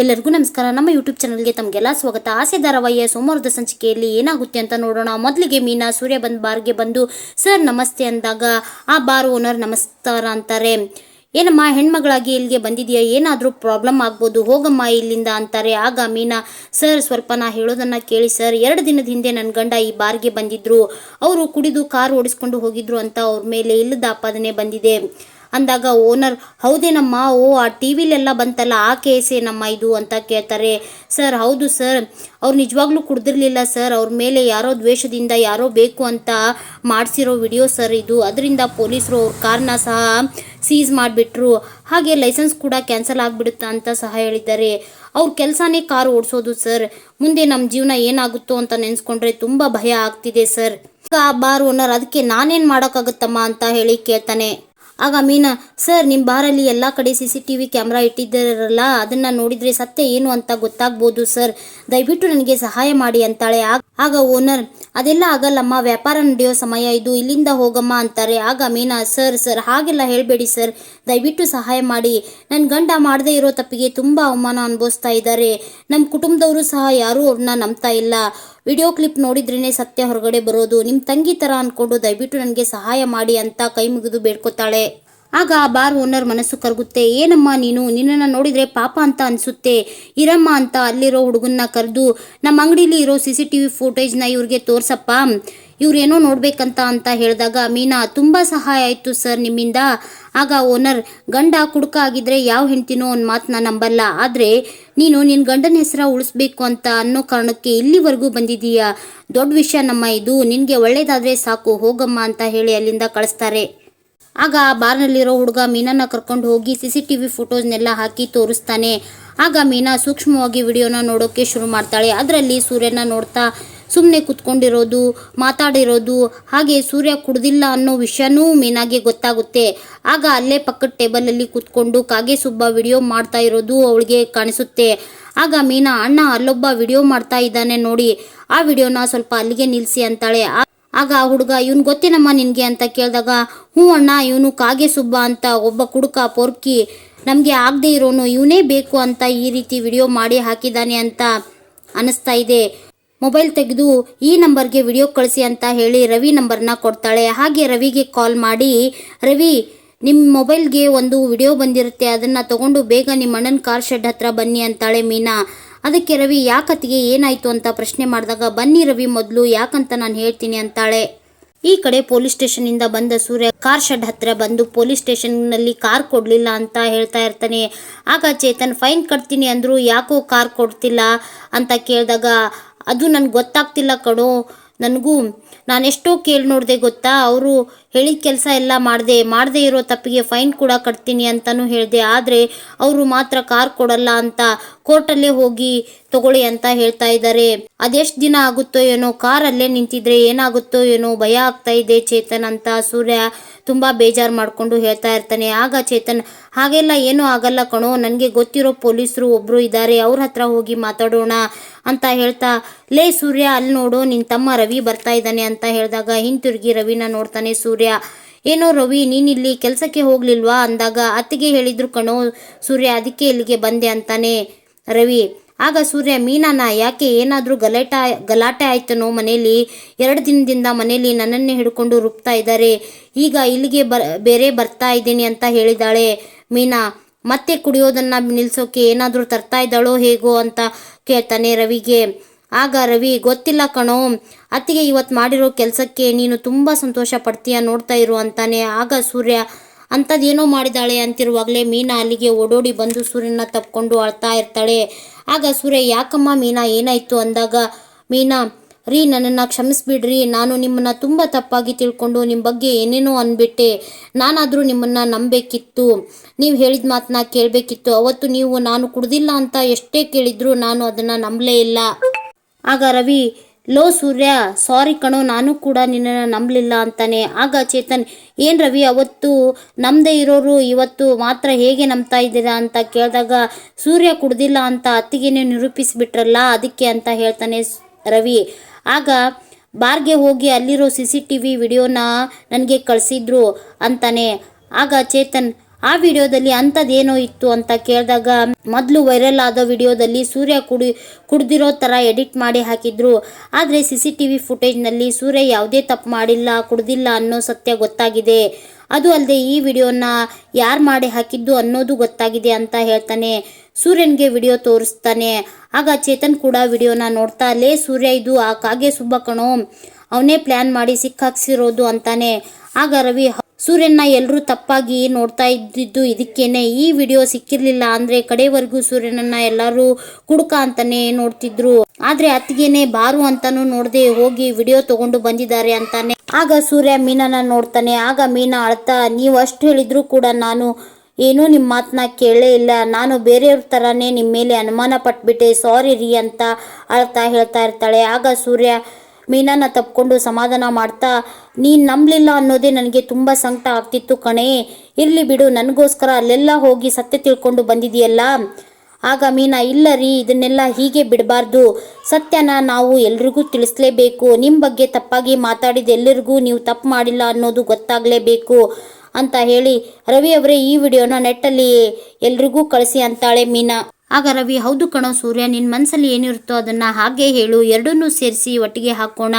ಎಲ್ಲರಿಗೂ ನಮಸ್ಕಾರ. ನಮ್ಮ ಯೂಟ್ಯೂಬ್ ಚಾನಲ್ಗೆ ತಮಗೆಲ್ಲ ಸ್ವಾಗತ. ಆಸೆ ಧಾರಾವಾಹಿಯ ಸೋಮವಾರದ ಸಂಚಿಕೆಯಲ್ಲಿ ಏನಾಗುತ್ತೆ ಅಂತ ನೋಡೋಣ. ಮೊದಲಿಗೆ ಮೀನಾ ಸೂರ್ಯ ಬಂದ್ ಬಾರ್ಗೆ ಬಂದು, ಸರ್, ನಮಸ್ತೆ ಅಂದಾಗ, ಆ ಬಾರ್ ಓನರ್ ನಮಸ್ಕಾರ ಅಂತಾರೆ. ಏನಮ್ಮ, ಹೆಣ್ಮಗಳಾಗಿ ಇಲ್ಲಿಗೆ ಬಂದಿದೆಯಾ ಏನಾದರೂ ಪ್ರಾಬ್ಲಮ್ ಆಗ್ಬೋದು? ಹೋಗಮ್ಮ ಇಲ್ಲಿಂದ ಅಂತಾರೆ. ಆಗ ಮೀನಾ, ಸರ್, ಸ್ವಲ್ಪ ನಾ ಹೇಳೋದನ್ನು ಕೇಳಿ, ಸರ್. ಎರಡು ದಿನದ ಹಿಂದೆ ನನ್ನ ಗಂಡ ಈ ಬಾರ್ಗೆ ಬಂದಿದ್ರು. ಅವರು ಕುಡಿದು ಕಾರ್ ಓಡಿಸ್ಕೊಂಡು ಹೋಗಿದ್ರು ಅಂತ ಅವ್ರ ಮೇಲೆ ಇಲ್ಲದ ಆಪಾದನೆ ಬಂದಿದೆ. ಅಂದಾಗ ಓನರ್ ಹೌದೇನಮ್ಮ ಓ ಆ ಟಿ ವಿಲೆಲ್ಲ ಬಂತಲ್ಲ, ಆ ಕೇಸೇನಮ್ಮ ಇದು ಅಂತ ಕೇಳ್ತಾರೆ. ಸರ್ ಹೌದು ಸರ್ ಅವ್ರು ನಿಜವಾಗ್ಲೂ ಕುಡ್ದಿರಲಿಲ್ಲ ಸರ್ ಅವ್ರ ಮೇಲೆ ಯಾರೋ ದ್ವೇಷದಿಂದ ಯಾರೋ ಬೇಕು ಅಂತ ಮಾಡಿಸಿರೋ ವಿಡಿಯೋ ಸರ್ ಇದು. ಅದರಿಂದ ಪೊಲೀಸರು ಅವ್ರ ಕಾರ್ನ ಸಹ ಸೀಸ್ ಮಾಡಿಬಿಟ್ರು. ಹಾಗೆ ಲೈಸೆನ್ಸ್ ಕೂಡ ಕ್ಯಾನ್ಸಲ್ ಆಗಿಬಿಡುತ್ತಾ ಅಂತ ಸಹ ಹೇಳಿದ್ದಾರೆ. ಅವ್ರ ಕೆಲಸನೇ ಕಾರ್ ಓಡಿಸೋದು ಸರ್ ಮುಂದೆ ನಮ್ಮ ಜೀವನ ಏನಾಗುತ್ತೋ ಅಂತ ನೆನೆಸ್ಕೊಂಡ್ರೆ ತುಂಬ ಭಯ ಆಗ್ತಿದೆ ಸರ್ ಆ ಬಾರ್ ಓನರ್ ಅದಕ್ಕೆ ನಾನೇನು ಮಾಡೋಕ್ಕಾಗುತ್ತಮ್ಮ ಅಂತ ಹೇಳಿ ಕೇಳ್ತಾನೆ. ಆಗ ಮೀನಾ, ಸರ್ ನಿಮ್ಮ ಬಾರಲ್ಲಿ ಎಲ್ಲ ಕಡೆ C C T V camera ಇಟ್ಟಿದ್ದಾರಲ್ಲ, ಅದನ್ನು ನೋಡಿದರೆ ಸತ್ಯ ಏನು ಅಂತ ಗೊತ್ತಾಗ್ಬೋದು, ಸರ್. ದಯವಿಟ್ಟು ನನಗೆ ಸಹಾಯ ಮಾಡಿ ಅಂತಾಳೆ. ಆಗ ಆಗ ಓನರ್, ಅದೆಲ್ಲ ಆಗಲ್ಲಮ್ಮ, ವ್ಯಾಪಾರ ನಡೆಯೋ ಸಮಯ ಇದು, ಇಲ್ಲಿಂದ ಹೋಗಮ್ಮ ಅಂತಾರೆ. ಆಗ ಮೀನಾ, ಸರ್ ಸರ್, ಹಾಗೆಲ್ಲ ಹೇಳಬೇಡಿ ಸರ್, ದಯವಿಟ್ಟು ಸಹಾಯ ಮಾಡಿ. ನನ್ನ ಗಂಡ ಮಾಡದೇ ಇರೋ ತಪ್ಪಿಗೆ ತುಂಬ ಅವಮಾನ ಅನುಭವಿಸ್ತಾ ಇದ್ದಾರೆ. ನಮ್ಮ ಕುಟುಂಬದವರು ಸಹ ಯಾರೂ ಅವ್ರನ್ನ ನಂಬ್ತಾ ಇಲ್ಲ. ವಿಡಿಯೋ ಕ್ಲಿಪ್ ನೋಡಿದ್ರೇ ಸತ್ಯ ಹೊರಗಡೆ ಬರೋದು. ನಿಮ್ಮ ತಂಗಿ ಥರ ಅಂದ್ಕೊಂಡು ದಯವಿಟ್ಟು ನನಗೆ ಸಹಾಯ ಮಾಡಿ ಅಂತ ಕೈ ಮುಗಿದು ಬೇಡ್ಕೊತಾಳೆ. ಆಗ ಆ ಬಾರ್ ಓನರ್ ಮನಸ್ಸು ಕರಗುತ್ತೆ, ಏನಮ್ಮ ನೀನು? ನಿನ್ನನ್ನು ನೋಡಿದರೆ ಪಾಪ ಅಂತ ಅನಿಸುತ್ತೆ. ಇರಮ್ಮ ಅಂತ ಅಲ್ಲಿರೋ ಹುಡುಗನ್ನ ಕರೆದು, ನಮ್ಮ ಅಂಗಡಿಲಿ ಇರೋ ಸಿ ಸಿ ಟಿ ವಿ ಫೋಟೇಜ್ನ ಇವ್ರಿಗೆ ತೋರ್ಸಪ್ಪ. ಇವ್ರೇನೋ ನೋಡ್ಬೇಕಂತ ಅಂತ ಹೇಳಿದಾಗ, ಮೀನಾ, ತುಂಬ ಸಹಾಯ ಆಯಿತು ಸರ್ ನಿಮ್ಮಿಂದ. ಆಗ ಓನರ್, ಗಂಡ ಕುಡುಕ ಆಗಿದ್ರೆ ಯಾವ ಹೆಂಡ್ತಿನೋ ಒಂದು ಮಾತನ್ನ ನಂಬಲ್ಲ. ಆದರೆ ನೀನು ನಿನ್ನ ಗಂಡನ ಹೆಸರ ಉಳಿಸ್ಬೇಕು ಅಂತ ಅನ್ನೋ ಕಾರಣಕ್ಕೆ ಇಲ್ಲಿವರೆಗೂ ಬಂದಿದೀಯಾ ದೊಡ್ಡ ವಿಷಯ ನಮ್ಮ ಇದು. ನಿನಗೆ ಒಳ್ಳೇದಾದರೆ ಸಾಕು. ಹೋಗಮ್ಮ ಅಂತ ಹೇಳಿ ಅಲ್ಲಿಂದ ಕಳಿಸ್ತಾರೆ. ಆಗ ಆ ಬಾರ್ನಲ್ಲಿರೋ ಹುಡುಗ ಮೀನನ್ನ ಕರ್ಕೊಂಡು ಹೋಗಿ ಸಿ ಸಿ ಟಿ ವಿ ಫೋಟೋಸ್ನೆಲ್ಲ ಹಾಕಿ ತೋರಿಸ್ತಾನೆ. ಆಗ ಮೀನಾ ಸೂಕ್ಷ್ಮವಾಗಿ ವಿಡಿಯೋನ ನೋಡೋಕೆ ಶುರು ಮಾಡ್ತಾಳೆ. ಅದರಲ್ಲಿ ಸೂರ್ಯನ ನೋಡ್ತಾ ಸುಮ್ಮನೆ ಕುತ್ಕೊಂಡಿರೋದು, ಮಾತಾಡಿರೋದು, ಹಾಗೆ ಸೂರ್ಯ ಕುಡ್ದಿಲ್ಲ ಅನ್ನೋ ವಿಷಯನೂ ಮೀನಾಗೆ ಗೊತ್ತಾಗುತ್ತೆ. ಆಗ ಅಲ್ಲೇ ಪಕ್ಕದ ಟೇಬಲಲ್ಲಿ ಕುತ್ಕೊಂಡು ಕಾಗೆ ಸುಬ್ಬ ವಿಡಿಯೋ ಮಾಡ್ತಾ ಇರೋದು ಅವಳಿಗೆ ಕಾಣಿಸುತ್ತೆ. ಆಗ ಮೀನಾ, ಅಣ್ಣ, ಅಲ್ಲೊಬ್ಬ ವಿಡಿಯೋ ಮಾಡ್ತಾ ಇದ್ದಾನೆ ನೋಡಿ. ಆ ವಿಡಿಯೋನ ಸ್ವಲ್ಪ ಅಲ್ಲಿಗೆ ನಿಲ್ಲಿಸಿ ಅಂತಾಳೆ. ಆಗ ಆ ಹುಡುಗ, ಇವನು ಗೊತ್ತೇನಮ್ಮ ನಿನಗೆ? ಅಂತ ಕೇಳಿದಾಗ, ಹ್ಞೂ ಅಣ್ಣ, ಇವನು ಕಾಗೆ ಸುಬ್ಬ ಅಂತ ಒಬ್ಬ ಕುಡುಕ ಪೊರ್ಕಿ ನಮಗೆ ಆಗದೆ ಇರೋನು, ಇವನೇ ಬೇಕು ಅಂತ ಈ ರೀತಿ ವಿಡಿಯೋ ಮಾಡಿ ಹಾಕಿದ್ದಾನೆ ಅಂತ ಅನಿಸ್ತಾ ಇದೆ. ಮೊಬೈಲ್ ತೆಗೆದು ಈ ನಂಬರ್ಗೆ ವಿಡಿಯೋ ಕಳಿಸಿ ಅಂತ ಹೇಳಿ ರವಿ ನಂಬರ್ನ ಕೊಡ್ತಾಳೆ. ಹಾಗೆ ರವಿಗೆ ಕಾಲ್ ಮಾಡಿ, ರವಿ ನಿಮ್ಮ ಮೊಬೈಲ್ಗೆ ಒಂದು ವಿಡಿಯೋ ಬಂದಿರುತ್ತೆ, ಅದನ್ನು ತಗೊಂಡು ಬೇಗ ನಿಮ್ಮ ಅಣ್ಣನ ಕಾರ್ ಶೆಡ್ ಹತ್ರ ಬನ್ನಿ ಅಂತಾಳೆ ಮೀನಾ. ಅದಕ್ಕೆ ರವಿ, ಯಾಕತ್ತಿಗೆ ಏನಾಯ್ತು ಅಂತ ಪ್ರಶ್ನೆ ಮಾಡಿದಾಗ, ಬನ್ನಿ ರವಿ ಮೊದಲು, ಯಾಕಂತ ನಾನು ಹೇಳ್ತೀನಿ ಅಂತಾಳೆ. ಈ ಕಡೆ ಪೊಲೀಸ್ ಸ್ಟೇಷನ್ನಿಂದ ಬಂದ ಸೂರ್ಯ, ಕಾರ್ ಶೆಡ್ ಹತ್ರ ಬಂದು ಪೊಲೀಸ್ ಸ್ಟೇಷನ್ನಲ್ಲಿ ಕಾರ್ ಕೊಡಲಿಲ್ಲ ಅಂತ ಹೇಳ್ತಾ ಇರ್ತಾನೆ. ಆಗ ಚೇತನ್, ಫೈನ್ ಕಟ್ತೀನಿ ಅಂದ್ರು, ಯಾಕೋ ಕಾರ್ ಕೊಡ್ತಿಲ್ಲ ಅಂತ ಕೇಳಿದಾಗ, ಅದು ನನಗೆ ಗೊತ್ತಾಗ್ತಿಲ್ಲ ಕಣೋ, ನನಗೂ. ನಾನೆಷ್ಟೋ ಕೇಳಿ ನೋಡಿದೆ ಗೊತ್ತಾ? ಅವರು ಹೇಳಿದ ಕೆಲಸ ಎಲ್ಲ ಮಾಡಿದೆ. ಮಾಡದೇ ಇರೋ ತಪ್ಪಿಗೆ ಫೈನ್ ಕೂಡ ಕಟ್ತೀನಿ ಅಂತಲೂ ಹೇಳಿದೆ. ಆದರೆ, ಅವರು ಮಾತ್ರ ಕಾರ್ ಕೊಡಲ್ಲ ಅಂತ ಕೋರ್ಟಲ್ಲೇ ಹೋಗಿ ತಗೊಳ್ಳಿ ಅಂತ ಹೇಳ್ತಾ ಇದ್ದಾರೆ. ಅದೆಷ್ಟು ದಿನ ಆಗುತ್ತೋ ಏನೋ ಕಾರಲ್ಲೇ ನಿಂತಿದ್ರೆ ಏನಾಗುತ್ತೋ ಏನೋ ಭಯ ಆಗ್ತಾ ಇದೆ ಚೇತನ್ ಅಂತ. ಸೂರ್ಯ ತುಂಬಾ ಬೇಜಾರು ಮಾಡ್ಕೊಂಡು ಹೇಳ್ತಾ ಇರ್ತಾನೆ. ಆಗ ಚೇತನ್, ಹಾಗೆಲ್ಲ ಏನೂ ಆಗಲ್ಲ ಕಣೋ. ನನಗೆ ಗೊತ್ತಿರೋ ಪೊಲೀಸರು ಒಬ್ರು ಇದ್ದಾರೆ. ಅವ್ರ ಹತ್ರ ಹೋಗಿ ಮಾತಾಡೋಣ ಅಂತ ಹೇಳ್ತಾ, ಲೇ ಸೂರ್ಯ, ಅಲ್ಲಿ ನೋಡು. ನಿನ್ ತಮ್ಮ ರವಿ ಬರ್ತಾ ಇದ್ದಾನೆ ಅಂತ ಹೇಳಿದಾಗ ಹಿಂತಿರುಗಿ ರವಿನ ನೋಡ್ತಾನೆ ಸೂರ್ಯ. ಏನೋ ರವಿ, ನೀನಿಲ್ಲಿ ಕೆಲಸಕ್ಕೆ ಹೋಗ್ಲಿಲ್ವಾ? ಅಂದಾಗ, ಅತ್ತಿಗೆ ಹೇಳಿದ್ರು ಕಣೋ. ಸೂರ್ಯ, ಅದಕ್ಕೆ ಇಲ್ಲಿಗೆ ಬಂದೆ ಅಂತಾನೆ. ರವಿ. ಆಗ ಸೂರ್ಯ, ಮೀನಾನ, ಯಾಕೆ ಏನಾದರೂ ಗಲಾಟ ಗಲಾಟೆ ಆಯ್ತನೋ ಮನೆಯಲ್ಲಿ ಎರಡು ದಿನದಿಂದ ಮನೆಯಲ್ಲಿ ನನ್ನನ್ನೇ ಹಿಡ್ಕೊಂಡು ರುಬ್ತಾ ಇದ್ದಾರೆ. ಈಗ ಇಲ್ಲಿಗೆ ಬ ಬೇರೆ ಬರ್ತಾ ಇದ್ದೀನಿ ಅಂತ ಹೇಳಿದಾಳೆ. ಮೀನಾ, ಮತ್ತೆ ಕುಡಿಯೋದನ್ನ ನಿಲ್ಸೋಕೆ ಏನಾದರೂ ತರ್ತಾ ಇದ್ದಾಳೋ ಹೇಗೋ ಅಂತ ಕೇಳ್ತಾನೆ ರವಿಗೆ. ಆಗ ರವಿ, ಗೊತ್ತಿಲ್ಲ ಕಣೋ, ಅತ್ತಿಗೆ ಇವತ್ತು ಮಾಡಿರೋ ಕೆಲಸಕ್ಕೆ ನೀನು ತುಂಬ ಸಂತೋಷ ಪಡ್ತೀಯ ನೋಡ್ತಾ ಇರು ಅಂತಾನೆ. ಆಗ ಸೂರ್ಯ ಅಂಥದ್ದೇನೋ ಮಾಡಿದಾಳೆ ಅಂತಿರುವಾಗಲೇ ಮೀನಾ ಅಲ್ಲಿಗೆ ಓಡೋಡಿ ಬಂದು ಸೂರ್ಯನ ತಪ್ಕೊಂಡು ಅಳ್ತಾ ಇರ್ತಾಳೆ. ಆಗ ಸೂರ್ಯ, ಯಾಕಮ್ಮ ಮೀನಾ, ಏನಾಯ್ತು? ಅಂದಾಗ, ಮೀನಾ, ರೀ, ನನ್ನನ್ನು ಕ್ಷಮಿಸ್ಬಿಡ್ರಿ. ನಾನು ನಿಮ್ಮನ್ನು ತುಂಬ ತಪ್ಪಾಗಿ ತಿಳ್ಕೊಂಡು ನಿಮ್ಮ ಬಗ್ಗೆ ಏನೇನೋ ಅಂದ್ಬಿಟ್ಟೆ ನಾನಾದರೂ ನಿಮ್ಮನ್ನು ನಂಬಬೇಕಿತ್ತು ನೀವು ಹೇಳಿದ ಮಾತನ್ನ ಕೇಳಬೇಕಿತ್ತು. ಅವತ್ತು ನೀವು ನಾನು ಕುಡ್ದಿಲ್ಲ ಅಂತ ಎಷ್ಟೇ ಕೇಳಿದ್ರು ನಾನು ಅದನ್ನು ನಂಬಲೇ ಇಲ್ಲ. ಆಗ ರವಿ ಲೋ ಸೂರ್ಯ, ಸಾರಿ ಕಣೋ, ನಾನು ಕೂಡ ನಿನ್ನನ್ನು ನಂಬಲಿಲ್ಲ ಅಂತಾನೆ. ಆಗ ಚೇತನ್, ಏನು ರವಿ, ಅವತ್ತು ನಮ್ಮದೇ ಇರೋರು ಇವತ್ತು ಮಾತ್ರ ಹೇಗೆ ನಂಬ್ತಾ ಇದ್ದೀರಾ ಅಂತ ಕೇಳಿದಾಗ, ಸೂರ್ಯ ಕುಡ್ದಿಲ್ಲ ಅಂತ ಅತ್ತಿಗೆನೇ ನಿರೂಪಿಸಿಬಿಟ್ರಲ್ಲ, ಅದಕ್ಕೆ ಅಂತ ಹೇಳ್ತಾನೆ ರವಿ. ಆಗ ಬಾರ್ಗೆ ಹೋಗಿ ಅಲ್ಲಿರೋ ಸಿ ಸಿ ಟಿ ವಿ ವಿಡಿಯೋನ ನನಗೆ ಕಳಿಸಿದ್ರು ಅಂತಾನೆ. ಆಗ ಚೇತನ್ ಆ ವಿಡಿಯೋದಲ್ಲಿ ಅಂಥದ್ದೇನೋ ಇತ್ತು ಅಂತ ಕೇಳಿದಾಗ ಮೊದಲು ವೈರಲ್ ಆದ ವಿಡಿಯೋದಲ್ಲಿ ಸೂರ್ಯ ಕುಡಿ ಕುಡ್ದಿರೋ ಥರ ಎಡಿಟ್ ಮಾಡಿ ಹಾಕಿದ್ರು. ಆದರೆ ಸಿ ಸಿ ಟಿ ವಿ ಫುಟೇಜ್ನಲ್ಲಿ ಸೂರ್ಯ ಯಾವುದೇ ತಪ್ಪು ಮಾಡಿಲ್ಲ, ಕುಡ್ದಿಲ್ಲ ಅನ್ನೋ ಸತ್ಯ ಗೊತ್ತಾಗಿದೆ. ಅದು ಅಲ್ಲದೆ ಈ ವಿಡಿಯೋನ ಯಾರು ಮಾಡಿ ಹಾಕಿದ್ದು ಅನ್ನೋದು ಗೊತ್ತಾಗಿದೆ ಅಂತ ಹೇಳ್ತಾನೆ. ಸೂರ್ಯನ್ಗೆ ವಿಡಿಯೋ ತೋರಿಸ್ತಾನೆ. ಆಗ ಚೇತನ್ ಕೂಡ ವಿಡಿಯೋನ ನೋಡ್ತಾ, ಲೇ ಸೂರ್ಯ, ಇದು ಆ ಕಾಗೆ ಸುಬ್ಬ ಅವನೇ ಪ್ಲ್ಯಾನ್ ಮಾಡಿ ಸಿಕ್ಕಾಕ್ಸಿರೋದು ಅಂತಾನೆ. ಆಗ ರವಿ "ಹ- ಸೂರ್ಯನ ಎಲ್ಲರೂ ತಪ್ಪಾಗಿ ನೋಡ್ತಾ ಇದ್ದಿದ್ದು ಇದಕ್ಕೇನೆ ಈ ವಿಡಿಯೋ ಸಿಕ್ಕಿರ್ಲಿಲ್ಲ ಅಂದ್ರೆ ಕಡೆವರೆಗೂ ಸೂರ್ಯನನ್ನ ಎಲ್ಲರೂ ಕುಡುಕ ಅಂತಾನೆ ನೋಡ್ತಿದ್ರು. ಆದ್ರೆ ಅತ್ತಿಗೆನೆ ಬಾರು ಅಂತಾನು ನೋಡದೆ ಹೋಗಿ ವಿಡಿಯೋ ತಗೊಂಡು ಬಂದಿದ್ದಾರೆ ಅಂತಾನೆ. ಆಗ ಸೂರ್ಯ ಮೀನನ್ನ ನೋಡ್ತಾನೆ. ಆಗ ಮೀನಾ ಅಳ್ತಾ, ನೀವು ಅಷ್ಟು ಹೇಳಿದ್ರು ಕೂಡ ನಾನು ಏನೂ ನಿಮ್ಮ ಮಾತನ್ನ ಕೇಳೇ ಇಲ್ಲ. ನಾನು ಬೇರೆಯವ್ರ ತರಾನೇ ನಿಮ್ಮ ಮೇಲೆ ಅನುಮಾನ ಪಟ್ಬಿಟ್ಟೆ. ಸಾರಿ ರೀ ಅಂತ ಅಳ್ತಾ ಹೇಳ್ತಾ ಇರ್ತಾಳೆ. ಆಗ ಸೂರ್ಯ ಮೀನಾನ ತಪ್ಕೊಂಡು ಸಮಾಧಾನ ಮಾಡ್ತಾ, ನೀನು ನಂಬಲಿಲ್ಲ ಅನ್ನೋದೇ ನನಗೆ ತುಂಬ ಸಂಕಟ ಆಗ್ತಿತ್ತು ಕಣೆ. ಇರಲಿ ಬಿಡು, ನನಗೋಸ್ಕರ ಅಲ್ಲೆಲ್ಲ ಹೋಗಿ ಸತ್ಯ ತಿಳ್ಕೊಂಡು ಬಂದಿದೆಯಲ್ಲ ಆಗ ಮೀನಾ, ಇಲ್ಲ ರೀ, ಇದನ್ನೆಲ್ಲ ಹೀಗೆ ಬಿಡಬಾರ್ದು. ಸತ್ಯನ ನಾವು ಎಲ್ರಿಗೂ ತಿಳಿಸ್ಲೇಬೇಕು. ನಿಮ್ಮ ಬಗ್ಗೆ ತಪ್ಪಾಗಿ ಮಾತಾಡಿದ ಎಲ್ಲರಿಗೂ ನೀವು ತಪ್ಪು ಮಾಡಿಲ್ಲ ಅನ್ನೋದು ಗೊತ್ತಾಗಲೇಬೇಕು ಅಂತ ಹೇಳಿ ರವಿ ಅವರೇ ಈ ವಿಡಿಯೋನ ನೆಟ್ಟಲ್ಲಿ ಎಲ್ರಿಗೂ ಕಳಿಸಿ ಅಂತಾಳೆ ಮೀನಾ. ಆಗ ರವಿ, ಹೌದು ಕಣೋ ಸೂರ್ಯ ನಿನ್ನ ಮನಸ್ಸಲ್ಲಿ ಏನಿರುತ್ತೋ ಅದನ್ನ ಹಾಗೆ ಹೇಳು, ಎರಡನ್ನೂ ಸೇರಿಸಿ ಒಟ್ಟಿಗೆ ಹಾಕೋಣ.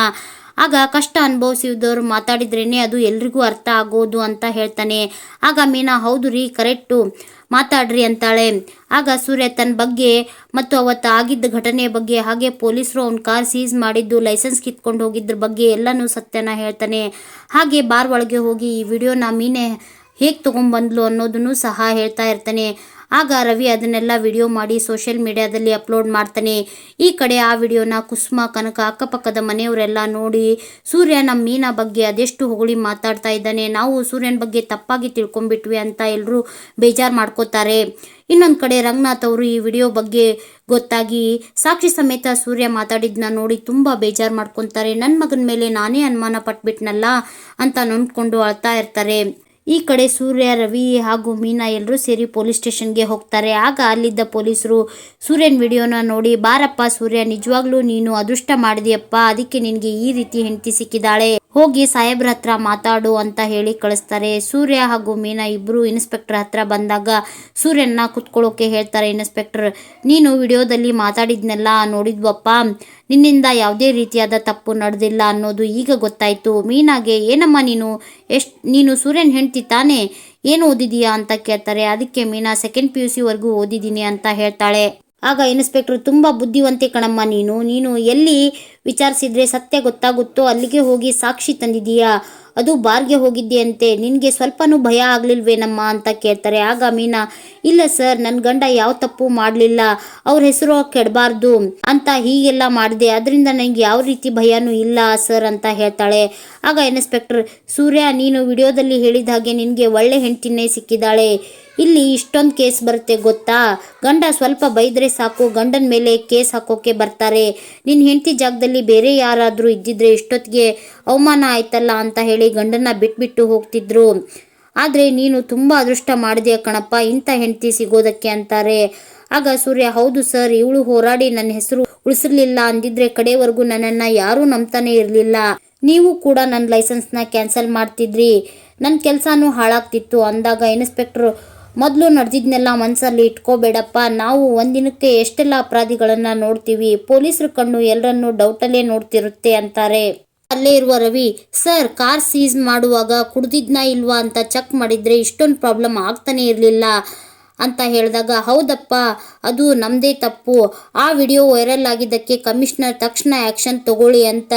ಆಗ ಕಷ್ಟ ಅನುಭವಿಸಿದವರು ಮಾತಾಡಿದ್ರೇನೆ ಅದು ಎಲ್ರಿಗೂ ಅರ್ಥ ಆಗೋದು ಅಂತ ಹೇಳ್ತಾನೆ. ಆಗ ಮೀನಾ, ಹೌದು ರೀ, ಕರೆಕ್ಟು, ಮಾತಾಡ್ರಿ ಅಂತಾಳೆ. ಆಗ ಸೂರ್ಯ ತನ್ನ ಬಗ್ಗೆ ಮತ್ತು ಅವತ್ತು ಆಗಿದ್ದ ಘಟನೆ ಬಗ್ಗೆ, ಹಾಗೆ ಪೊಲೀಸರು ಅವ್ನ ಕಾರ್ ಸೀಸ್ ಮಾಡಿದ್ದು, ಲೈಸೆನ್ಸ್ ಕಿತ್ಕೊಂಡು ಹೋಗಿದ್ರ ಬಗ್ಗೆ ಎಲ್ಲನೂ ಸತ್ಯನ ಹೇಳ್ತಾನೆ. ಹಾಗೆ ಬಾರ್ ಒಳಗೆ ಹೋಗಿ ಈ ವಿಡಿಯೋನ ಮೀನೆ ಹೇಗೆ ತೊಗೊಂಬಂದ್ಲು ಅನ್ನೋದನ್ನು ಸಹ ಹೇಳ್ತಾ ಇರ್ತಾನೆ. ಆಗ ರವಿ ಅದನ್ನೆಲ್ಲ ವಿಡಿಯೋ ಮಾಡಿ ಸೋಷಿಯಲ್ ಮೀಡಿಯಾದಲ್ಲಿ ಅಪ್ಲೋಡ್ ಮಾಡ್ತಾನೆ. ಈ ಕಡೆ ಆ ವಿಡಿಯೋನ ಕುಸುಮ, ಕನಕ ಅಕ್ಕಪಕ್ಕದ ಮನೆಯವರೆಲ್ಲ ನೋಡಿ ಸೂರ್ಯ ನಮ್ಮ ಮೀನಾ ಬಗ್ಗೆ ಅದೆಷ್ಟು ಹೊಗಳಿ ಮಾತಾಡ್ತಾ ಇದ್ದಾನೆ, ನಾವು ಸೂರ್ಯನ ಬಗ್ಗೆ ತಪ್ಪಾಗಿ ತಿಳ್ಕೊಂಡ್ಬಿಟ್ವಿ ಅಂತ ಎಲ್ಲರೂ ಬೇಜಾರು ಮಾಡ್ಕೋತಾರೆ. ಇನ್ನೊಂದು ಕಡೆ ರಂಗನಾಥ್ ಅವರು ಈ ವಿಡಿಯೋ ಬಗ್ಗೆ ಗೊತ್ತಾಗಿ, ಸಾಕ್ಷಿ ಸಮೇತ ಸೂರ್ಯ ಮಾತಾಡಿದ್ನ ನೋಡಿ ತುಂಬ ಬೇಜಾರು ಮಾಡ್ಕೊತಾರೆ. ನನ್ನ ಮಗನ ಮೇಲೆ ನಾನೇ ಅನುಮಾನ ಪಟ್ಬಿಟ್ನಲ್ಲ ಅಂತ ನೊಂದ್ಕೊಂಡು ಅಳ್ತಾ ಇರ್ತಾರೆ. ಈ ಕಡೆ ಸೂರ್ಯ, ರವಿ ಹಾಗೂ ಮೀನಾ ಎಲ್ಲರೂ ಸೇರಿ ಪೊಲೀಸ್ ಸ್ಟೇಷನ್ಗೆ ಹೋಗ್ತಾರೆ. ಆಗ ಅಲ್ಲಿದ್ದ ಪೊಲೀಸರು, ಸೂರ್ಯನ ವಿಡಿಯೋನ ನೋಡಿ, ಬಾರಪ್ಪ ಸೂರ್ಯ, ನಿಜವಾಗ್ಲೂ ನೀನು ಅದೃಷ್ಟ ಮಾಡಿದೆಯಪ್ಪ, ಅದಕ್ಕೆ ನಿನಗೆ ಈ ರೀತಿ ಹೆಂಡತಿ ಸಿಕ್ಕಿದಾಳೆ ಹೋಗಿ ಸಾಹೇಬ್ರ ಹತ್ರ ಮಾತಾಡು ಅಂತ ಹೇಳಿ ಕಳಿಸ್ತಾರೆ. ಸೂರ್ಯ ಹಾಗೂ ಮೀನಾ ಇಬ್ರು ಇನ್ಸ್ಪೆಕ್ಟರ್ ಹತ್ರ ಬಂದಾಗ ಸೂರ್ಯನ ಕುತ್ಕೊಳ್ಳೋಕೆ ಹೇಳ್ತಾರೆ ಇನ್ಸ್ಪೆಕ್ಟರ್ ನೀನು ವಿಡಿಯೋದಲ್ಲಿ ಮಾತಾಡಿದ್ನೆಲ್ಲ ನೋಡಿದ್ವಪ್ಪ. ನಿನ್ನಿಂದ ಯಾವುದೇ ರೀತಿಯಾದ ತಪ್ಪು ನಡೆದಿಲ್ಲ ಅನ್ನೋದು ಈಗ ಗೊತ್ತಾಯಿತು. ಮೀನಾಗೆ, ಏನಮ್ಮ ನೀನು? ಎಷ್ಟು, ನೀನು ಸೂರ್ಯನ್ ಹೆಂಡ್ತಿ ತಾನೇ? ಏನು ಓದಿದೀಯಾ? ಅಂತ ಕೇಳ್ತಾರೆ. ಅದಕ್ಕೆ ಮೀನಾ ಸೆಕೆಂಡ್ ಪಿ ಯು ಸಿವರೆಗೂ ಓದಿದ್ದೀನಿ ಅಂತ ಹೇಳ್ತಾಳೆ. ಆಗ ಇನ್ಸ್ಪೆಕ್ಟ್ರು ತುಂಬ ಬುದ್ಧಿವಂತೆ ಕಣಮ್ಮ ನೀನು ನೀನು ಎಲ್ಲಿ ವಿಚಾರಿಸಿದ್ರೆ ಸತ್ಯ ಗೊತ್ತಾಗುತ್ತೋ ಅಲ್ಲಿಗೆ ಹೋಗಿ ಸಾಕ್ಷಿ ತಂದಿದೀಯಾ ಅದು ಬಾರ್ಗೆ ಹೋಗಿದ್ದೆಯಂತೆ ನಿನಗೆ ಸ್ವಲ್ಪನೂ ಭಯ ಆಗಲಿಲ್ವೇನಮ್ಮ ಅಂತ ಕೇಳ್ತಾರೆ. ಆಗ ಮೀನಾ, ಇಲ್ಲ ಸರ್ ನನ್ನ ಗಂಡ ಯಾವ ತಪ್ಪು ಮಾಡಲಿಲ್ಲ. ಅವ್ರ ಹೆಸರು ಕೆಡಬಾರ್ದು ಅಂತ ಹೀಗೆಲ್ಲ ಮಾಡಿದೆ. ಅದರಿಂದ ನನಗೆ ಯಾವ ರೀತಿ ಭಯನೂ ಇಲ್ಲ ಸರ್ ಅಂತ ಹೇಳ್ತಾಳೆ. ಆಗ ಇನ್ಸ್ಪೆಕ್ಟರ್, ಸೂರ್ಯ, ನೀನು ವಿಡಿಯೋದಲ್ಲಿ ಹೇಳಿದ ಹಾಗೆ ನಿನಗೆ ಒಳ್ಳೆ ಹೆಂಡತಿನೇ ಸಿಕ್ಕಿದ್ದಾಳೆ ಇಲ್ಲಿ ಇಷ್ಟೊಂದು ಕೇಸ್ ಬರುತ್ತೆ ಗೊತ್ತಾ? ಗಂಡ ಸ್ವಲ್ಪ ಬೈದ್ರೆ ಸಾಕು, ಗಂಡನ ಮೇಲೆ ಕೇಸ್ ಹಾಕೋಕೆ ಬರ್ತಾರೆ. ನಿನ್ನ ಹೆಂಡತಿ ಜಾಗದಲ್ಲಿ ಬೇರೆ ಯಾರಾದರೂ ಇದ್ದಿದ್ರೆ ಇಷ್ಟೊತ್ತಿಗೆ ಅವಮಾನ ಆಯ್ತಲ್ಲ ಅಂತ ಹೇಳಿ ಗಂಡನ ಬಿಟ್ಬಿಟ್ಟು ಹೋಗ್ತಿದ್ರು. ಆದ್ರೆ ನೀನು ತುಂಬಾ ಅದೃಷ್ಟ ಮಾಡಿದೆಯ ಕಣಪ್ಪ, ಇಂಥ ಹೆಂಡತಿ ಸಿಗೋದಕ್ಕೆ ಅಂತಾರೆ. ಆಗ ಸೂರ್ಯ, ಹೌದು ಸರ್, ಇವಳು ಹೋರಾಡಿ ನನ್ನ ಹೆಸರು ಉಳಿಸಿರ್ಲಿಲ್ಲ ಅಂದಿದ್ರೆ ಕಡೆವರೆಗೂ ನನ್ನನ್ನ ಯಾರೂ ನಂಬ್ತಾನೆ ಇರಲಿಲ್ಲ. ನೀವು ಕೂಡ ನನ್ನ ಲೈಸೆನ್ಸ್ನ ಕ್ಯಾನ್ಸಲ್ ಮಾಡ್ತಿದ್ರಿ. ನನ್ನ ಕೆಲಸನೂ ಹಾಳಾಗ್ತಿತ್ತು. ಅಂದಾಗ ಇನ್ಸ್ಪೆಕ್ಟರ್, ಮೊದಲು ನಡೆದಿದ್ನೆಲ್ಲ ಮನಸ್ಸಲ್ಲಿ ಇಟ್ಕೋಬೇಡಪ್ಪ. ನಾವು ಒಂದಿನಕ್ಕೆ ಎಷ್ಟೆಲ್ಲ ಅಪರಾಧಿಗಳನ್ನ ನೋಡ್ತೀವಿ? ಪೊಲೀಸರ ಕಣ್ಣು ಎಲ್ಲರನ್ನೂ ಡೌಟಲ್ಲೇ ನೋಡ್ತಿರುತ್ತೆ ಅಂತಾರೆ. ಅಲ್ಲೇ ಇರುವ ರವಿ, ಸರ್, ಕಾರ್ ಸೀಸ್ ಮಾಡುವಾಗ ಕುಡ್ದಿದ್ನಾ ಇಲ್ವಾ ಅಂತ ಚೆಕ್ ಮಾಡಿದ್ರೆ ಇಷ್ಟೊಂದು ಪ್ರಾಬ್ಲಮ್ ಆಗ್ತಾನೆ ಇರಲಿಲ್ಲ ಅಂತ ಹೇಳಿದಾಗ, ಹೌದಪ್ಪ, ಅದು ನಮ್ಮದೇ ತಪ್ಪು. ಆ ವಿಡಿಯೋ ವೈರಲ್ ಆಗಿದ್ದಕ್ಕೆ ಕಮಿಷನರ್ ತಕ್ಷಣ ಆ್ಯಕ್ಷನ್ ತಗೊಳ್ಳಿ ಅಂತ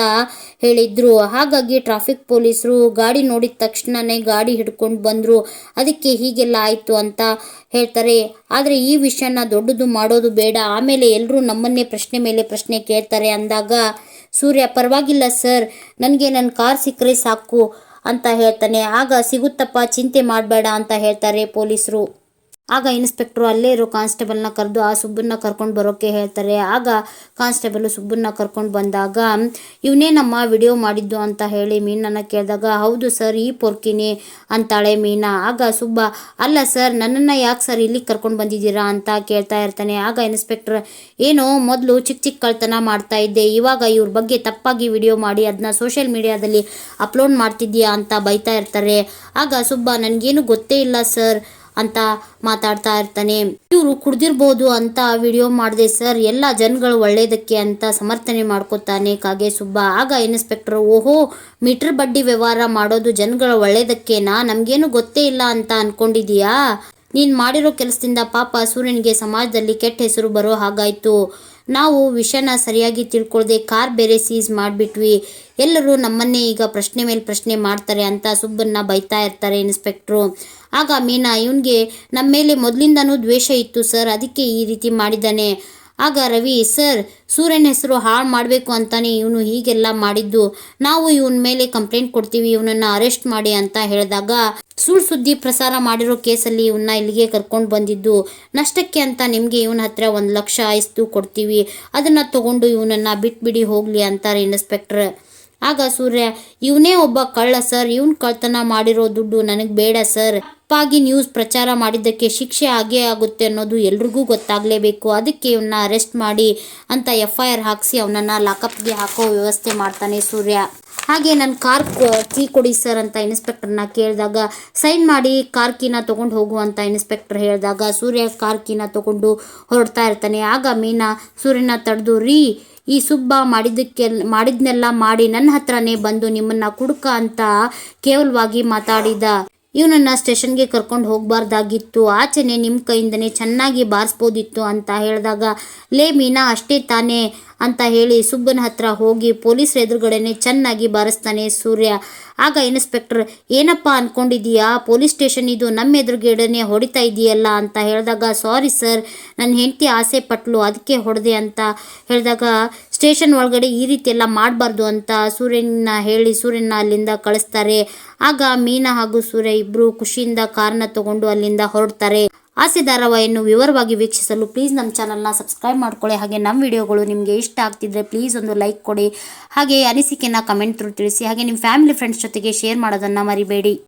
ಹೇಳಿದ್ರು. ಹಾಗಾಗಿ ಟ್ರಾಫಿಕ್ ಪೊಲೀಸರು ಗಾಡಿ ನೋಡಿದ ತಕ್ಷಣನೇ ಗಾಡಿ ಹಿಡ್ಕೊಂಡು ಬಂದರು. ಅದಕ್ಕೆ ಹೀಗೆಲ್ಲ ಆಯಿತು ಅಂತ ಹೇಳ್ತಾರೆ. ಆದರೆ ಈ ವಿಷಯನ ದೊಡ್ಡದು ಮಾಡೋದು ಬೇಡ. ಆಮೇಲೆ ಎಲ್ಲರೂ ನಮ್ಮನ್ನೇ ಪ್ರಶ್ನೆ ಮೇಲೆ ಪ್ರಶ್ನೆ ಕೇಳ್ತಾರೆ ಅಂದಾಗ ಸೂರ್ಯ, ಪರವಾಗಿಲ್ಲ ಸರ್. ನನಗೆ ನನ್ನ ಕಾರ್ ಸಿಕ್ಕರೆ ಸಾಕು ಅಂತ ಹೇಳ್ತಾನೆ. ಆಗ ಸಿಗುತ್ತಪ್ಪ, ಚಿಂತೆ ಮಾಡಬೇಡ ಅಂತ ಹೇಳ್ತಾರೆ ಪೊಲೀಸರು. ಆಗ ಇನ್ಸ್ಪೆಕ್ಟ್ರು ಅಲ್ಲೇ ಇರೋ ಕಾನ್ಸ್ಟೇಬಲ್ನ ಕರೆದು ಆ ಸುಬ್ಬನ್ನ ಕರ್ಕೊಂಡು ಬರೋಕ್ಕೆ ಹೇಳ್ತಾರೆ. ಆಗ ಕಾನ್ಸ್ಟೇಬಲ್ ಸುಬ್ಬನ್ನ ಕರ್ಕೊಂಡು ಬಂದಾಗ ಇವನೇ ನಮ್ಮ ವಿಡಿಯೋ ಮಾಡಿದ್ದು? ಅಂತ ಹೇಳಿ ಮೀನನ್ನು ಕೇಳಿದಾಗ, ಹೌದು ಸರ್, ಈ ಪೊರ್ಕಿನಿ ಅಂತಾಳೆ ಮೀನಾ. ಆಗ ಸುಬ್ಬ, ಅಲ್ಲ ಸರ್, ನನ್ನನ್ನು ಯಾಕೆ ಸರ್ ಇಲ್ಲಿಗೆ ಕರ್ಕೊಂಡು ಬಂದಿದ್ದೀರಾ? ಅಂತ ಕೇಳ್ತಾ ಇರ್ತಾನೆ. ಆಗ ಇನ್ಸ್ಪೆಕ್ಟರ್, ಏನೋ ಮೊದಲು ಚಿಕ್ಕ ಚಿಕ್ಕ ಕಳ್ತನ ಮಾಡ್ತಾ ಇದ್ದೆ. ಇವಾಗ ಇವ್ರ ಬಗ್ಗೆ ತಪ್ಪಾಗಿ ವಿಡಿಯೋ ಮಾಡಿ ಅದನ್ನ ಸೋಷಿಯಲ್ ಮೀಡಿಯಾದಲ್ಲಿ ಅಪ್ಲೋಡ್ ಮಾಡ್ತಿದ್ದೀಯಾ? ಅಂತ ಬೈತಾ ಇರ್ತಾರೆ. ಆಗ ಸುಬ್ಬ, ನನಗೇನು ಗೊತ್ತೇ ಇಲ್ಲ ಸರ್. ಅಂತ ಮಾತಾಡ್ತಾ ಇರ್ತಾನೆ. ಇವರು ಕುಡ್ದಿರ್ಬೋದು ಅಂತ ವಿಡಿಯೋ ಮಾಡಿದೆ ಸರ್ ಎಲ್ಲ ಜನಗಳು ಒಳ್ಳೇದಕ್ಕೆ ಅಂತ ಸಮರ್ಥನೆ ಮಾಡ್ಕೋತಾನೆ ಕಾಗೆ ಸುಬ್ಬ. ಆಗ ಇನ್ಸ್ಪೆಕ್ಟರ್ ಓಹೋ ಮೀಟರ್ ಬಡ್ಡಿ ವ್ಯವಹಾರ ಮಾಡೋದು ಜನಗಳ ಒಳ್ಳೇದಕ್ಕೇನಾ? ನಮಗೇನು ಗೊತ್ತೇ ಇಲ್ಲ ಅಂತ ಅನ್ಕೊಂಡಿದೀಯಾ? ನೀನು ಮಾಡಿರೋ ಕೆಲಸದಿಂದ ಪಾಪ ಸೂರ್ಯನಿಗೆ ಸಮಾಜದಲ್ಲಿ ಕೆಟ್ಟ ಹೆಸರು ಬರೋ ಹಾಗಾಯ್ತು. ನಾವು ವಿಷಯನ ಸರಿಯಾಗಿ ತಿಳ್ಕೊಳ್ಳದೆ ಕಾರ್ ಬೇರೆ ಸೀಸ್ ಮಾಡಿಬಿಟ್ವಿ. ಎಲ್ಲರೂ ನಮ್ಮನ್ನೇ ಈಗ ಪ್ರಶ್ನೆ ಮೇಲೆ ಪ್ರಶ್ನೆ ಮಾಡ್ತಾರೆ ಅಂತ ಸುಬ್ಬನ್ನ ಬೈತಾ ಇರ್ತಾರೆ ಇನ್ಸ್ಪೆಕ್ಟ್ರು ಆಗ ಮೀನಾ ಇವನಿಗೆ ನಮ್ಮ ಮೇಲೆ ಮೊದಲಿಂದನೂ ದ್ವೇಷ ಇತ್ತು ಸರ್, ಅದಕ್ಕೆ ಈ ರೀತಿ ಮಾಡಿದ್ದಾನೆ. ಆಗ ರವಿ, ಸರ್, ಸೂರ್ಯನ ಹೆಸರು ಹಾಳು ಮಾಡಬೇಕು ಅಂತಾನೆ ಇವನು ಹೀಗೆಲ್ಲ ಮಾಡಿದ್ದು. ನಾವು ಇವನ ಮೇಲೆ ಕಂಪ್ಲೇಂಟ್ ಕೊಡ್ತೀವಿ, ಇವನನ್ನು ಅರೆಸ್ಟ್ ಮಾಡಿ ಅಂತ ಹೇಳಿದಾಗ ಸುಳ್ಳು ಸುದ್ದಿ ಪ್ರಸಾರ ಮಾಡಿರೋ ಕೇಸಲ್ಲಿ ಇವನ್ನ ಇಲ್ಲಿಗೆ ಕರ್ಕೊಂಡು ಬಂದಿದ್ದು ನಷ್ಟಕ್ಕೆ ಅಂತ ನಿಮಗೆ ಇವನ ಹತ್ರ ಒಂದು ಲಕ್ಷ ಆಯಿಸ್ತು ಕೊಡ್ತೀವಿ. ಅದನ್ನ ತಗೊಂಡು ಇವನನ್ನ ಬಿಟ್ಬಿಡಿ ಹೋಗ್ಲಿ ಅಂತಾರೆ ಇನ್ಸ್ಪೆಕ್ಟರ್ ಆಗ ಸೂರ್ಯ, ಇವನೇ ಒಬ್ಬ ಕಳ್ಳ ಸರ್. ಇವನ್ ಕಳ್ತನ ಮಾಡಿರೋ ದುಡ್ಡು ನನಗೆ ಬೇಡ ಸರ್. ತಪ್ಪಾಗಿ ನ್ಯೂಸ್ ಪ್ರಚಾರ ಮಾಡಿದ್ದಕ್ಕೆ ಶಿಕ್ಷೆ ಆಗೇ ಆಗುತ್ತೆ ಅನ್ನೋದು ಎಲ್ರಿಗೂ ಗೊತ್ತಾಗಲೇಬೇಕು. ಅದಕ್ಕೆ ಇವನ್ನ ಅರೆಸ್ಟ್ ಮಾಡಿ ಅಂತ ಎಫ್ ಐ ಆರ್ ಹಾಕಿಸಿ ಅವನನ್ನ ಲಾಕಪ್ಗೆ ಹಾಕೋ ವ್ಯವಸ್ಥೆ ಮಾಡ್ತಾನೆ ಸೂರ್ಯ. ಹಾಗೆ ನನ್ನ ಕಾರ್ ಕೀ ಕೊಡಿ ಸರ್ ಅಂತ ಇನ್ಸ್ಪೆಕ್ಟರ್ನ ಕೇಳಿದಾಗ ಸೈನ್ ಮಾಡಿ ಕಾರ್ ಕೀನ ತೊಗೊಂಡು ಹೋಗು ಅಂತ ಇನ್ಸ್ಪೆಕ್ಟರ್ ಹೇಳಿದಾಗ, ಸೂರ್ಯ ಕಾರ್ ಕೀನ ತೊಗೊಂಡು ಹೊರಡ್ತಾ ಇರ್ತಾನೆ. ಆಗ ಮೀನಾ, ಸೂರ್ಯನ ತಡೆದು, ರೀ, ಈ ಸುಬ್ಬ ಮಾಡಿದ್ದಕ್ಕೆ ಮಾಡಿದ್ನೆಲ್ಲ ಮಾಡಿ ನನ್ನ ಹತ್ರನೇ ಬಂದು ನಿಮ್ಮನ್ನ ಕುಡುಕ ಅಂತ ಕೇವಲವಾಗಿ ಮಾತಾಡಿದ. ಇವನನ್ನ ಸ್ಟೇಷನ್ಗೆ ಕರ್ಕೊಂಡು ಹೋಗಬಾರ್ದಾಗಿತ್ತು. ಆಚೆನೆ ನಿಮ್ಮ ಕೈಯಿಂದನೇ ಚೆನ್ನಾಗಿ ಬಾರಿಸ್ಬೋದಿತ್ತು ಅಂತ ಹೇಳಿದಾಗ, ಲೇ ಮೀನಾ, ಅಷ್ಟೇ ತಾನೇ ಅಂತ ಹೇಳಿ ಸುಬ್ಬನ ಹತ್ರ ಹೋಗಿ ಪೊಲೀಸರ ಎದುರುಗಡೆನೆ ಚೆನ್ನಾಗಿ ಬಾರಿಸ್ತಾನೆ ಸೂರ್ಯ. ಆಗ ಇನ್ಸ್ಪೆಕ್ಟರ್, ಏನಪ್ಪ ಅನ್ಕೊಂಡಿದೀಯಾ ಪೊಲೀಸ್ ಸ್ಟೇಷನ್ ಇದು ನಮ್ಮ ಎದುರುಗೇಡನೆ ಹೊಡಿತಾ ಇದೆಯಲ್ಲ ಅಂತ ಹೇಳಿದಾಗ, ಸಾರಿ ಸರ್ ನನ್ನ ಹೆಂಡತಿ ಆಸೆ ಪಟ್ಲು ಅದಕ್ಕೆ ಹೊಡೆದೆ ಅಂತ ಹೇಳಿದಾಗ, ಸ್ಟೇಷನ್ ಒಳಗಡೆ ಈ ರೀತಿ ಎಲ್ಲ ಮಾಡಬಾರ್ದು ಅಂತ ಸೂರ್ಯನ ಹೇಳಿ ಸೂರ್ಯನ ಅಲ್ಲಿಂದ ಕಳಿಸ್ತಾರೆ. ಆಗ ಮೀನಾ ಹಾಗೂ ಸೂರ್ಯ ಇಬ್ರು ಖುಷಿಯಿಂದ ಕಾರ್ನ ತಗೊಂಡು ಅಲ್ಲಿಂದ ಹೊರಡ್ತಾರೆ. ಆಸೆ ಧಾರಾವಾಹಿಯನ್ನು ವಿವರವಾಗಿ ವೀಕ್ಷಿಸಲು ಪ್ಲೀಸ್ ನಮ್ಮ ಚಾನಲ್ನ ಸಬ್ಸ್ಕ್ರೈಬ್ ಮಾಡ್ಕೊಳ್ಳಿ. ಹಾಗೆ ನಮ್ಮ ವಿಡಿಯೋಗಳು ನಿಮಗೆ ಇಷ್ಟ ಆಗ್ತಿದ್ರೆ ಪ್ಲೀಸ್ ಒಂದು ಲೈಕ್ ಕೊಡಿ. ಹಾಗೆ ಅನಿಸಿಕೆನ ಕಮೆಂಟ್ ತಿಳಿಸಿ. ಹಾಗೆ ನಿಮ್ಮ ಫ್ಯಾಮಿಲಿ ಫ್ರೆಂಡ್ಸ್ ಜೊತೆಗೆ ಶೇರ್ ಮಾಡೋದನ್ನು ಮರಿಬೇಡಿ.